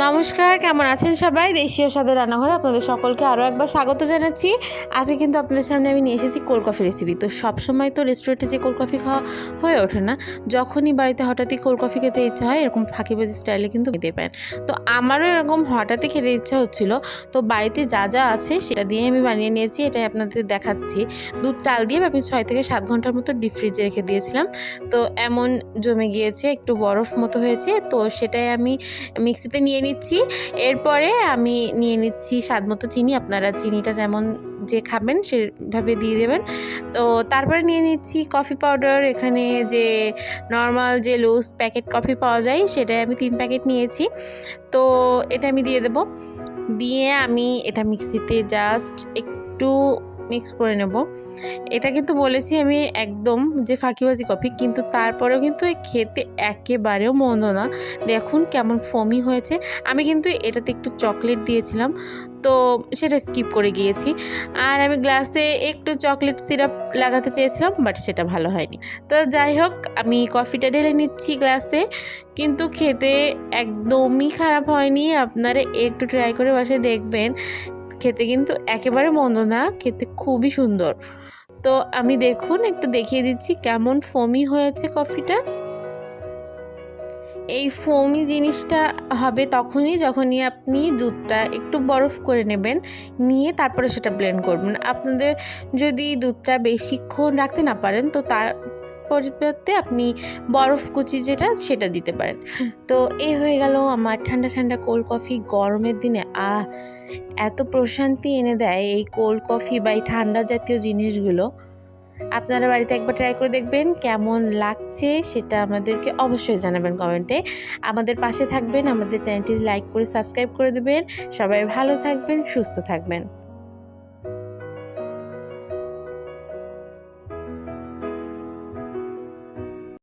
নমস্কার, কেমন আছেন সবাই? দেশীয় স্বাদের রান্নাঘরে আপনাদের সকলকে আরও একবার স্বাগত জানাচ্ছি। আজকে কিন্তু আপনাদের সামনে আমি নিয়ে এসেছি কোল্ড কফি রেসিপি তো সবসময় তো রেস্টুরেন্টে যে কোল্ড কফি খাওয়া হয়ে ওঠে না, যখনই বাড়িতে হঠাৎই কোল্ড কফি খেতে ইচ্ছা হয়, এরকম ফাঁকি ফাঁকিবাজি স্টাইলে কিন্তু খেতে পারেন। তো আমারও এরকম হঠাৎই খেতে ইচ্ছা হচ্ছিল। তো বাড়িতে যা যা আছে সেটা দিয়ে আমি বানিয়ে নিয়েছি, এটাই আপনাদের দেখাচ্ছি। দুধ চাল দিয়ে আমি ছয় থেকে সাত ঘণ্টার মতো ডিপ ফ্রিজে রেখে দিয়েছিলাম। তো এমন জমে গিয়েছে, একটু বরফ মতো হয়েছে, তো সেটাই আমি মিক্সিতে নিয়ে নিচ্ছি। এরপরে আমি নিয়ে নিচ্ছি স্বাদ মতো চিনি। আপনারা চিনিটা যেমন যে খাবেন সেভাবে দিয়ে দেবেন। তো তারপরে নিয়ে নিচ্ছি কফি পাউডার এখানে যে নর্মাল যে লুজ প্যাকেট কফি পাওয়া যায়, সেটাই আমি তিন প্যাকেট নিয়েছি। তো এটা আমি দিয়ে দেব। দিয়ে আমি এটা মিক্সিতে জাস্ট একটু মিক্স করে নেব। এটা কিন্তু বলেছি আমি একদম যে ফাঁকিবাজি কফি, কিন্তু তারপরেও কিন্তু খেতে একেবারেও মন্দ না। দেখুন কেমন ফমি হয়েছে। আমি কিন্তু এটাতে একটু চকলেট দিয়েছিলাম, তো সেটা স্কিপ করে গিয়েছি। আর আমি গ্লাসে একটু চকলেট সিরাপ লাগাতে চেয়েছিলাম বাট সেটা ভালো হয়নি। তো যাই হোক, আমি কফিটা ঢেলে নিচ্ছি গ্লাসে কিন্তু খেতে একদমই খারাপ হয়নি। আপনারা একটু ট্রাই করে বাসায় দেখবেন খেতে কিন্তু একেবারে মন্দ না, খেতে খুবই সুন্দর। তো আমি দেখুন, একটু দেখিয়ে দিচ্ছি কেমন ফমি হয়েছে কফিটা এই ফোমি জিনিসটা হবে তখনই যখনই আপনি দুধটা একটু বরফ করে নেবেন, নিয়ে তারপরে সেটা ব্লেন্ড করবেন। আপনাদের যদি দুধটা বেশিক্ষণ রাখতে না পারেন, তো তার পরিবর্তে আপনি বরফ কুচি যেটা, সেটা দিতে পারেন। তো এই হয়ে গেল আমার ঠান্ডা ঠান্ডা কোল্ড কফি গরমের দিনে। আহ, এত প্রশান্তি এনে দেয় এই কোল্ড কফি বা এই ঠান্ডা জাতীয় জিনিসগুলো। আপনারা বাড়িতে একবার ট্রাই করে দেখবেন কেমন লাগছে সেটা আমাদেরকে অবশ্যই জানাবেন কমেন্টে। আমাদের পাশে থাকবেন, আমাদের চ্যানেলটি লাইক করে সাবস্ক্রাইব করে দেবেন। সবাই ভালো থাকবেন, সুস্থ থাকবেন।